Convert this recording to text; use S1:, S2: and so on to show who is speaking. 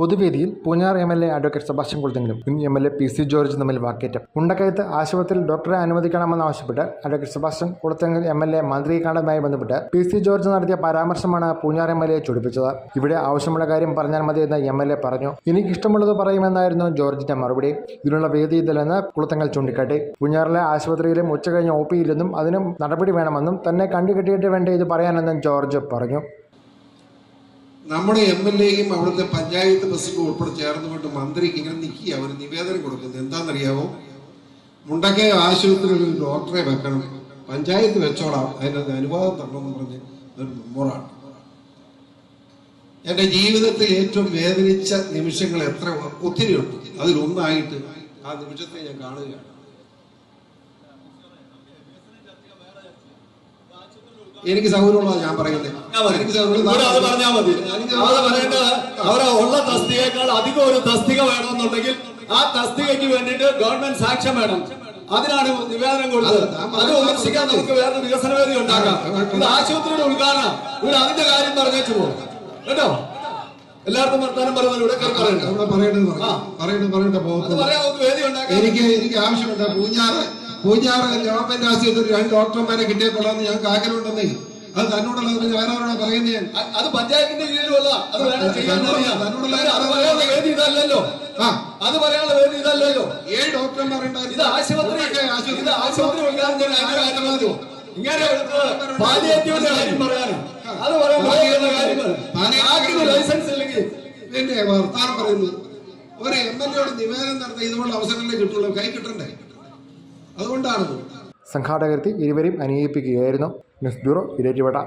S1: പൊതുവേദിയിൽ Poonjar M L A advocate Sebastian കുളത്തെങ്കിലും മുൻ M L A P C George തമ്മിൽ വാക്കേറ്റം. ഉണ്ടക്കയത്ത് ആശുപത്രിയിൽ ഡോക്ടറെ അനുവദിക്കണമെന്നാവശ്യപ്പെട്ട് advocate Sebastian കുളത്തെങ്കിൽ M L A മന്ത്രിയെ കാണുന്നതുമായി ബന്ധപ്പെട്ട് പി സി ജോർജ് നടത്തിയ പരാമർശമാണ് പൂഞ്ഞാർ എം എൽ എ ചൊടിപ്പിച്ചത്. ഇവിടെ ആവശ്യമുള്ള കാര്യം പറഞ്ഞാൽ മതി എന്ന് എം എൽ എ പറഞ്ഞു. എനിക്കിഷ്ടമുള്ളത് പറയുമെന്നായിരുന്നു ജോർജിന്റെ മറുപടി. ഇതിനുള്ള വേദി ഇതിലെന്ന് കുളത്തങ്ങൽ ചൂണ്ടിക്കാട്ടി. പൂഞ്ഞാറിലെ ആശുപത്രിയിലും ഉച്ചകഴിഞ്ഞ് ഒ പിയിലെന്നും അതിനും നടപടി വേണമെന്നും തന്നെ കണ്ടുകെട്ടിയിട്ട് വേണ്ട ഇത് പറയാനെന്നും ജോർജ് പറഞ്ഞു.
S2: നമ്മുടെ എം എൽ എയും അവിടുത്തെ പഞ്ചായത്ത് പ്രസിഡന്റും ഉൾപ്പെടെ ചേർന്നുകൊണ്ട് മന്ത്രിക്ക് ഇങ്ങനെ നിൽക്കുക ഒരു നിവേദനം കൊടുക്കുന്നത് എന്താണെന്നറിയാമോ മുണ്ടക്കയ ആശുപത്രിയിൽ ഒരു ഡോക്ടറെ വെക്കണം. പഞ്ചായത്ത് വെച്ചോളാം. അതിനകത്ത് അനുവാദം തരണമെന്ന് പറഞ്ഞ് ഒരു മെമ്മോറാണ്. എന്റെ ജീവിതത്തിൽ ഏറ്റവും വേദനിച്ച നിമിഷങ്ങൾ എത്ര ഒത്തിരിയുണ്ട്. അതിലൊന്നായിട്ട് ആ നിമിഷത്തെ ഞാൻ കാണുകയാണ്. എനിക്ക് സൗകര്യമുള്ളതാണ് ഞാൻ പറയുന്നത് എനിക്ക്
S3: സൗകര്യം തസ്തികയേക്കാൾ അധികം ഒരു തസ്തിക വേണമെന്നുണ്ടെങ്കിൽ ആ തസ്തികയ്ക്ക് വേണ്ടിയിട്ട് ഗവൺമെന്റ് സാക്ഷ്യം വേണം. അതിനാണ് നിവേദനം കൊടുത്തത്. അത് ഉപേക്ഷിക്കാൻ നമുക്ക് വേറെ വികസന വേദി ഉണ്ടാക്കാം ഇത് ആശുപത്രിയുടെ ഉദ്ഘാടനം. ഇവിടെ അതിന്റെ കാര്യം പറഞ്ഞേച്ചു പോകും കേട്ടോ? എല്ലാവർക്കും വർത്താനം പറയുന്നത് ഇവിടെ പറയണ്ട.
S2: പറയേണ്ടത് പറയേണ്ട
S3: അത്
S2: പോകുന്നത്
S3: പറയാം നമുക്ക്
S2: എനിക്ക് എനിക്ക് ആവശ്യമുണ്ട്. പൂഞ്ഞാറ് പൂഞ്ഞാറ് ഗവൺമെന്റ് ആശുപത്രി രണ്ട് ഡോക്ടർമാരെ കിട്ടിയപ്പോഴാന്ന് ഞങ്ങൾക്ക് ആഗ്രഹമുണ്ടെന്നേ. അത് തന്നോടുള്ള പിന്നെ വേറെ ആരോടാ പറയുന്നത് ഞാൻ
S3: അത് പഞ്ചായത്തിന്റെ കീഴിലുള്ള അത് വേണം. അത് പറയാനുള്ള വേദി ഇതല്ലല്ലോ.
S2: ഏഴ് ഡോക്ടർമാരുണ്ടായിരുന്നു
S3: ഇത് ആശുപത്രി. ഇത് ഉദ്ഘാടനം. ഇങ്ങനെ എടുത്തത്. പാലിയേറ്റീവിന്റെ കാര്യം പറയാനും. അത്. ലൈസൻസ് ഇല്ലെങ്കിൽ.
S2: പിന്നെ വർത്താനം പറയുന്നു. ഒരു എം എൽ എയോട് നിവേദനം നടത്തി ഇതുപോലുള്ള അവസരങ്ങളെ കിട്ടുള്ളൂ. കൈ കിട്ടണ്ടേ? അതുകൊണ്ടാണ്
S1: സംഘാടകർക്ക് ഇരുവരെയും അനുനയിപ്പിക്കുകയായിരുന്നു. News bureau ഇരറ്റിവട്ട